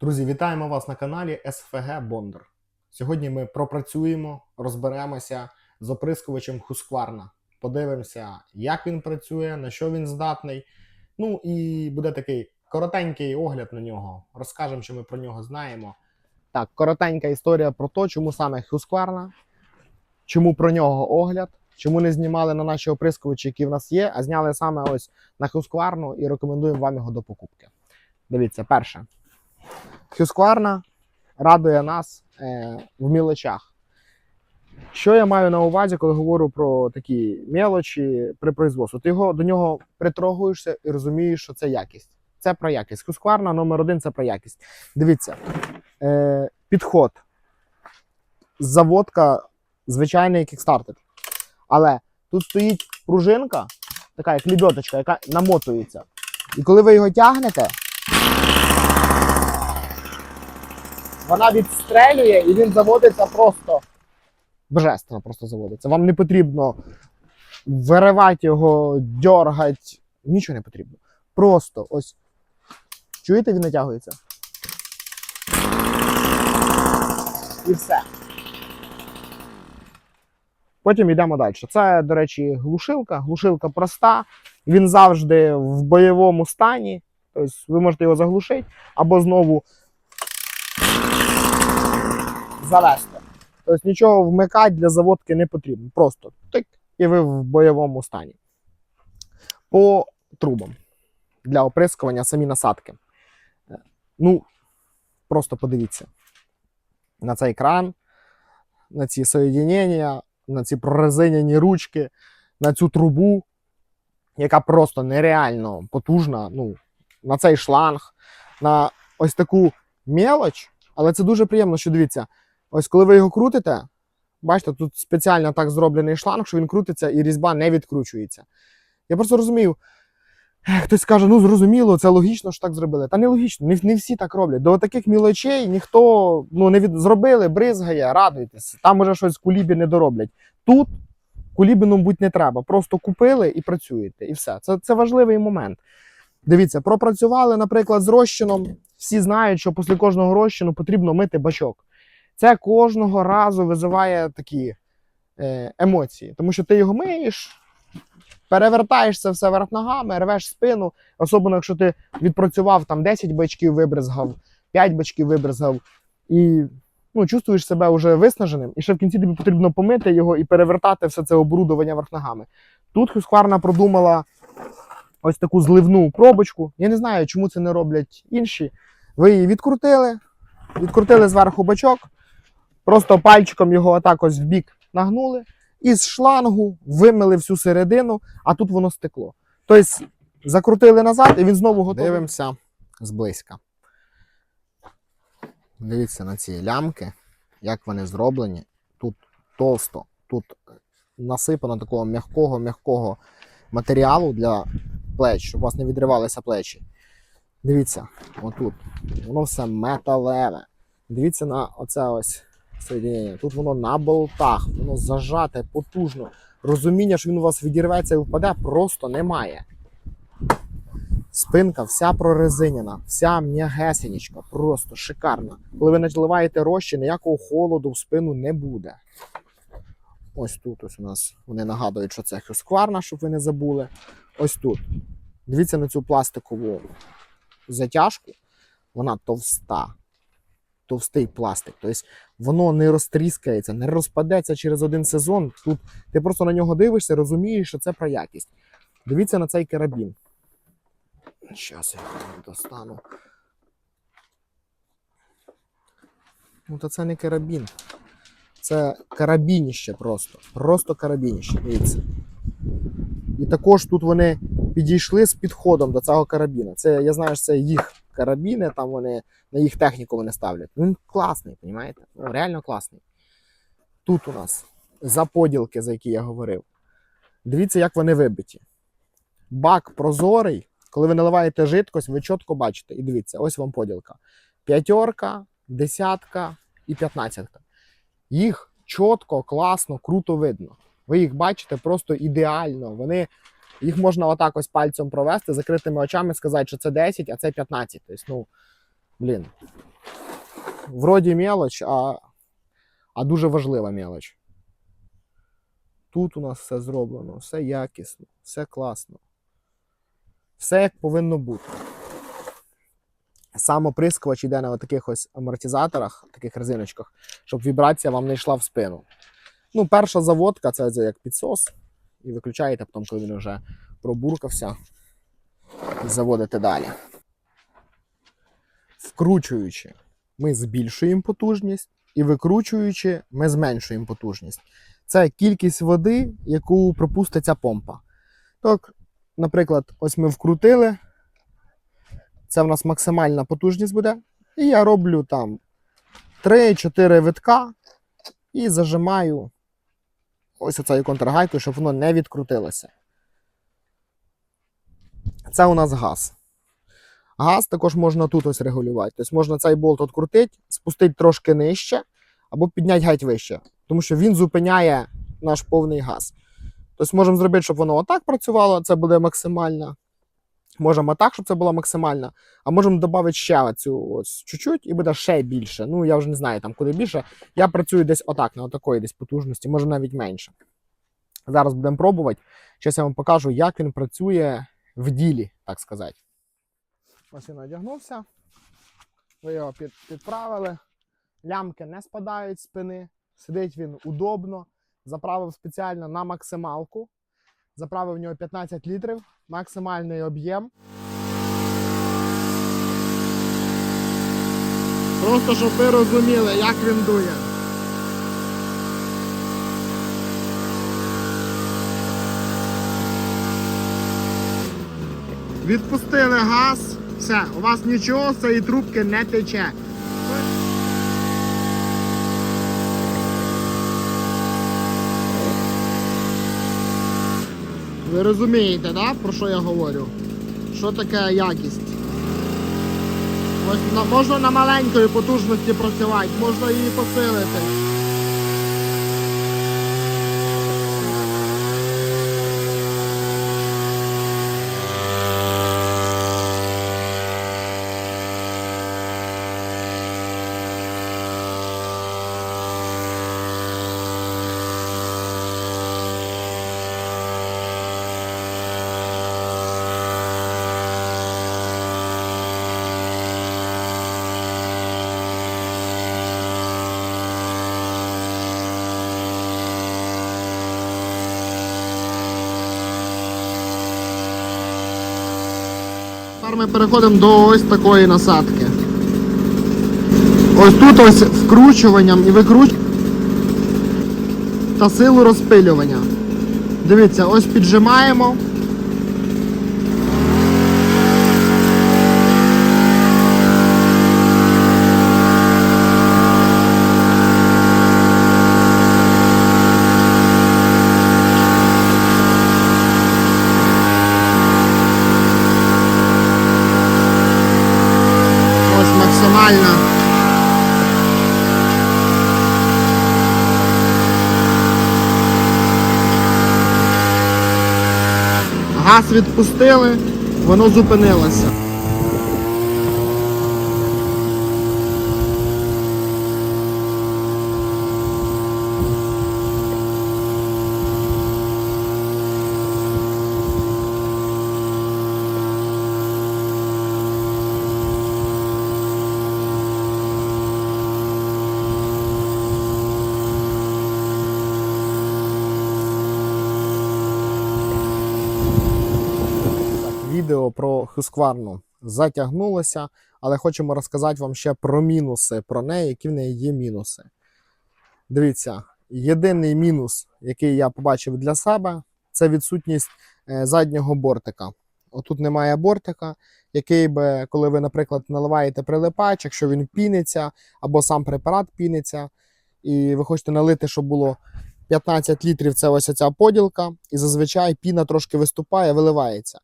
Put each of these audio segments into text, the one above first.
Друзі, вітаємо вас на каналі СФГ Бондар. Сьогодні ми пропрацюємо, розберемося з оприскувачем Husqvarna. Подивимося, як він працює, на що він здатний. Ну і буде такий коротенький огляд на нього. Розкажемо, що ми про нього знаємо. Так, коротенька історія про те, чому саме Husqvarna, чому про нього огляд, чому не знімали на наші оприскувачі, які в нас є, а зняли саме ось на Husqvarna і рекомендуємо вам його до покупки. Дивіться, перше. Husqvarna радує нас е, в мілочах. Що я маю на увазі, коли говорю про такі мелочі при производстві? Ти його до нього притрогуєшся і розумієш, що це якість. Це про якість. Husqvarna номер один це про якість. Дивіться, е, підход. Заводка звичайний кікстартер. Але тут стоїть пружинка, така як лебедочка, яка намотується. І коли ви його тягнете, вона відстрелює і він заводиться просто божественно просто заводиться. Вам не потрібно виривати його, дергати. Нічого не потрібно. Просто ось. Чуєте, він натягується? І все. Потім йдемо далі. Це, до речі, глушилка. Глушилка проста. Він завжди в бойовому стані. Тобто ви можете його заглушити або знову завести. Тобто нічого вмикати для заводки не потрібно. Просто тик, і ви в бойовому стані. По трубам для оприскування самі насадки. Е, Ну, просто подивіться на цей кран, на ці соєдінення, на ці прорезиняні ручки, на цю трубу, яка просто нереально потужна. Ну, на цей шланг, на ось таку мелоч. Але це дуже приємно, що дивіться. Ось коли ви його крутите, бачите, тут спеціально так зроблений шланг, що він крутиться і різьба не відкручується. Я просто розумію, хтось каже, ну зрозуміло, це логічно, що так зробили. Та не логічно, не, не всі так роблять. До таких мілочей ніхто ну, не від... зробили, бризгає, радуйтесь. Там може щось кулібі не дороблять. Тут кулібіном будь не треба. Просто купили і працюєте. І все. Це, це важливий момент. Дивіться, пропрацювали, наприклад, з розчином. Всі знають, що після кожного розчину потрібно мити бачок. Це кожного разу визиває такі е, емоції, тому що ти його миєш, перевертаєш це все верх ногами, рвеш спину, особливо якщо ти відпрацював там 10 бачків вибризгав, 5 бачків вибризгав, і ну, чувствуєш себе вже виснаженим, і ще в кінці тобі потрібно помити його і перевертати все це оборудовання верх ногами. Тут Husqvarna продумала ось таку зливну пробочку. Я не знаю, чому це не роблять інші. Ви її відкрутили, відкрутили зверху бачок, просто пальчиком його отак ось в бік нагнули, і з шлангу вимили всю середину, а тут воно стекло. Тобто закрутили назад, і він знову готовий. Дивимося зблизька. Дивіться на ці лямки, як вони зроблені. Тут товсто, тут насипано такого м'якого, м'якого матеріалу для плеч, щоб у вас не відривалися плечі. Дивіться, отут. Воно все металеве. Дивіться на оце ось соєднення. Тут воно на болтах, воно зажате потужно. Розуміння, що він у вас відірветься і впаде, просто немає. Спинка вся прорезинена, вся м'ягесенічка, просто шикарна. Коли ви наливаєте розчин, ніякого холоду в спину не буде. Ось тут ось у нас вони нагадують, що це Husqvarna, щоб ви не забули. Ось тут. Дивіться на цю пластикову затяжку. Вона товста. Товстий пластик. Тобто воно не розтріскається, не розпадеться через один сезон. Тут ти просто на нього дивишся, розумієш, що це про якість. Дивіться на цей карабін. Зараз я його достану. Ну, то це не карабін. Це карабініще просто. Просто карабініще. Дивіться. І також тут вони підійшли з підходом до цього карабіна. Це я знаю, що це їх карабіни, там вони на їх техніку вони ставлять. Він класний, розумієте? Ну, реально класний. Тут у нас заподілки, за які я говорив. Дивіться, як вони вибиті. Бак прозорий. Коли ви наливаєте жидкость, ви чітко бачите. І дивіться, ось вам поділка. П'ятерка, десятка і п'ятнадцятка. Їх чітко, класно, круто видно. Ви їх бачите просто ідеально. Вони, їх можна отак ось пальцем провести, закритими очами сказати, що це 10, а це 15. Тобто, ну, Блін. Вроді мелоч, а, а дуже важлива мелоч. Тут у нас все зроблено, все якісно, все класно. Все як повинно бути. Сам оприскувач йде на таких ось амортизаторах, таких резиночках, щоб вібрація вам не йшла в спину. Ну, перша заводка це, як підсос. І виключаєте, потім, коли він вже пробуркався, заводите далі. Вкручуючи, ми збільшуємо потужність, і викручуючи, ми зменшуємо потужність. Це кількість води, яку пропустить ця помпа. Так, наприклад, ось ми вкрутили. Це в нас максимальна потужність буде. І я роблю там 3-4 витка і зажимаю ось оцею контргайкою, щоб воно не відкрутилося. Це у нас газ. Газ також можна тут ось регулювати. Тобто можна цей болт відкрутити, спустити трошки нижче або підняти геть вище. Тому що він зупиняє наш повний газ. Тобто можемо зробити, щоб воно отак працювало, це буде максимально. Можемо так, щоб це було максимально. А можемо додати ще оцю ось чуть-чуть і буде ще більше. Ну, я вже не знаю там куди більше. Я працюю десь отак, на отакої десь потужності, може навіть менше. Зараз будемо пробувати. Зараз я вам покажу, як він працює в ділі, так сказати. Ось він одягнувся. Ви його під, підправили. Лямки не спадають з спини. Сидить він удобно. Заправив спеціально на максималку. Заправив в нього 15 літрів, максимальний об'єм. Просто щоб ви розуміли, як він дує. Відпустили газ, все, у вас нічого з цієї трубки не тече. Ви розумієте, да, про що я говорю? Що таке якість? Ось на, можна на маленької потужності працювати, можна її посилити. Тепер ми переходимо до ось такої насадки. Ось тут ось вкручуванням і викручуванням та силу розпилювання. Дивіться, ось піджимаємо. Ось максимально. Газ відпустили, воно зупинилося. Відео про Хускварну затягнулося, але хочемо розказати вам ще про мінуси про неї, які в неї є мінуси. Дивіться, єдиний мінус, який я побачив для себе, це відсутність е, заднього бортика. Отут немає бортика, який би, коли ви, наприклад, наливаєте прилипач, якщо він піниться, або сам препарат піниться, і ви хочете налити, щоб було 15 літрів, це ось ця поділка, і зазвичай піна трошки виступає, виливається.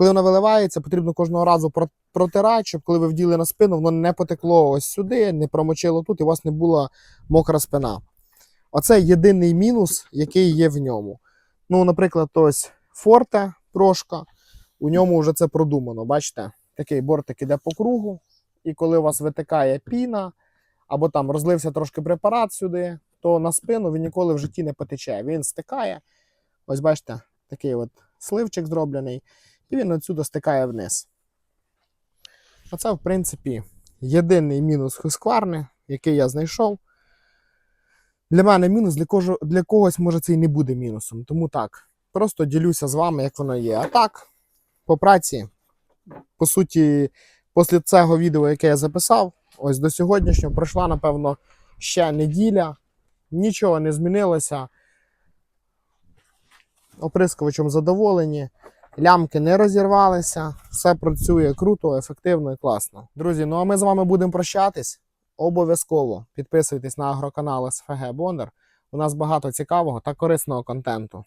Коли вона виливається, потрібно кожного разу протирати, щоб коли ви вділи на спину, воно не потекло ось сюди, не промочило тут, і у вас не була мокра спина. Оце єдиний мінус, який є в ньому. Ну, наприклад, ось Форте трошка, у ньому вже це продумано. Бачите, такий бортик іде по кругу. і коли у вас витикає піна, або там розлився трошки препарат сюди, то на спину він ніколи в житті не потече. Він стикає. Ось бачите, такий от сливчик зроблений, і він отсюди стикає вниз. Оце, в принципі, єдиний мінус хускварни, який я знайшов. Для мене мінус, для, кожу, для когось може це і не буде мінусом. Тому так, просто ділюся з вами, як воно є. А так, по праці, по суті, після цього відео, яке я записав, ось до сьогоднішнього пройшла, напевно, ще неділя. Нічого не змінилося. Оприскувачем задоволені. Лямки не розірвалися, все працює круто, ефективно і класно. Друзі, ну а ми з вами будемо прощатись. Обов'язково підписуйтесь на агроканал СФГ Бондар. У нас багато цікавого та корисного контенту.